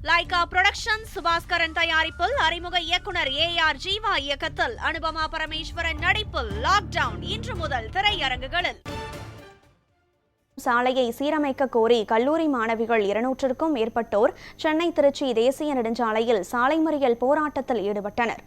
Lyca production Subaskaran தயாரிப்பில் அறிமுக இயக்குனர் ஏ ஆர் ஜீவா இயக்கத்தில் அனுபமா பரமேஸ்வரன் நடிப்பில் லாக்டவுன் இன்று முதல் திரையரங்குகளில் சாலையை சீரமைக்க கோரி கல்லூரி மாணவிகள் இருநூற்றுக்கும் மேற்பட்டோர் சென்னை திருச்சி தேசிய நெடுஞ்சாலையில் சாலை மறியல் போராட்டத்தில் ஈடுபட்டனர்.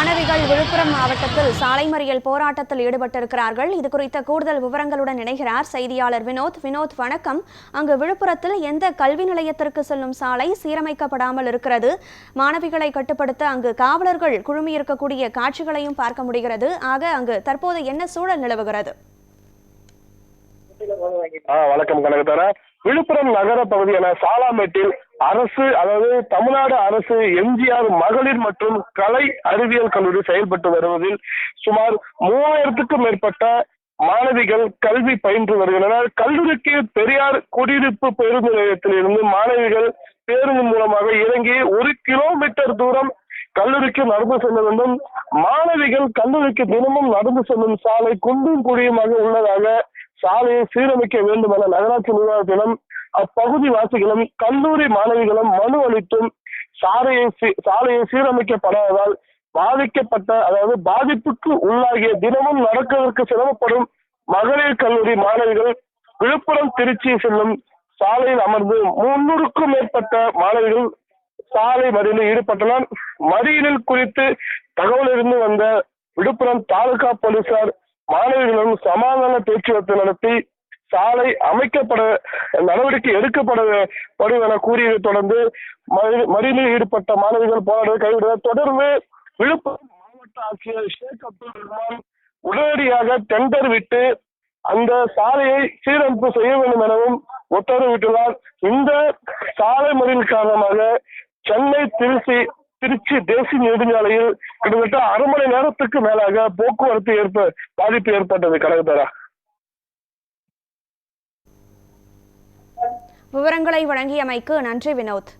மாணவிகள் விழுப்புரம் மாவட்டத்தில் சாலை மறியல் போராட்டத்தில் ஈடுபட்டிருக்கிறார்கள். இது குறித்த கூடுதல் விவரங்களுடன் இணைகிறார் செய்தியாளர் வினோத். வினோத் வணக்கம். அங்கு விழுப்புரத்தில் எந்த கல்வி நிலையத்திற்கு செல்லும் சாலை சீரமைக்கப்படாமல் இருக்கிறது? மாணவிகளை கட்டுப்படுத்த அங்கு காவலர்கள் குழுமியிருக்கக்கூடிய காட்சிகளையும் பார்க்க முடிகிறது. ஆக அங்கு தற்போது என்ன சூழல் நிலவுகிறது? வணக்கம் விழுப்புரம் நகர பகுதியான சாலாமேட்டில் அரசு அதாவது தமிழ்நாடு அரசு எம்ஜிஆர் மகளிர் மற்றும் கலை அறிவியல் கல்லூரி செயல்பட்டு வருவதில் சுமார் மூவாயிரத்துக்கும் மேற்பட்ட மாணவிகள் கல்வி பயின்று வருகின்றனர். கல்லூரிக்கு பெரியார் குடியிருப்பு பேருந்து நிலையத்திலிருந்து மாணவிகள் பேருந்து மூலமாக இறங்கி ஒரு கிலோமீட்டர் தூரம் கல்லூரிக்கு நடந்து செல்ல வேண்டும். மாணவிகள் கல்லூரிக்கு தினமும் நடந்து செல்லும் சாலை குண்டும் குழியுமாக உள்ளதாக சாலையை சீரமைக்க வேண்டும் என நகராட்சி நிர்வாகத்திடம் அப்பகுதி வாசிகளும் கல்லூரி மாணவிகளும் மனு அளித்தும் சாலையை சாலையை சீரமைக்கப்படாததால் பாதிக்கப்பட்ட அதாவது பாதிப்புக்கு உள்ளாகிய தினமும் நடக்கிறதுக்கு சிரமப்படும் மகளிர் கல்லூரி மாணவிகள் விழுப்புரம் திருச்சி செல்லும் சாலையில் அமர்ந்து முன்னூறுக்கும் மேற்பட்ட மாணவிகள் சாலை மறியலில் ஈடுபட்டனர். மறியலில் குறித்து தகவல் இருந்து வந்த விழுப்புரம் தாலுகா போலீசார் மாணவிகளும் சமாதான பேச்சுவார்த்தை நடத்தி சாலை அமைக்கப்பட நடவடிக்கை எடுக்கப்பட படும் என கூறியதை தொடர்ந்து மறியலில் ஈடுபட்ட மாணவிகள் போராட்டத்தை கைவிட தொடர்ந்து விழுப்புரம் மாவட்ட ஆட்சியர் ஷேக் அப்துல் ரஹ்மான் உடனடியாக டெண்டர் விட்டு அந்த சாலையை சீரமைப்பு செய்ய வேண்டும் எனவும் உத்தரவிட்டுள்ளார். இந்த சாலை மறியல் காரணமாக சென்னை திருச்சி திருச்சி தேசிய நெடுஞ்சாலையில் கிட்டத்தட்ட அரை மணி நேரத்துக்கு மேலாக போக்குவரத்து ஏற்ப பாதிப்பு ஏற்பட்டது. கடகதரா. விவரங்களை வழங்கியமைக்கு நன்றி வினோத்.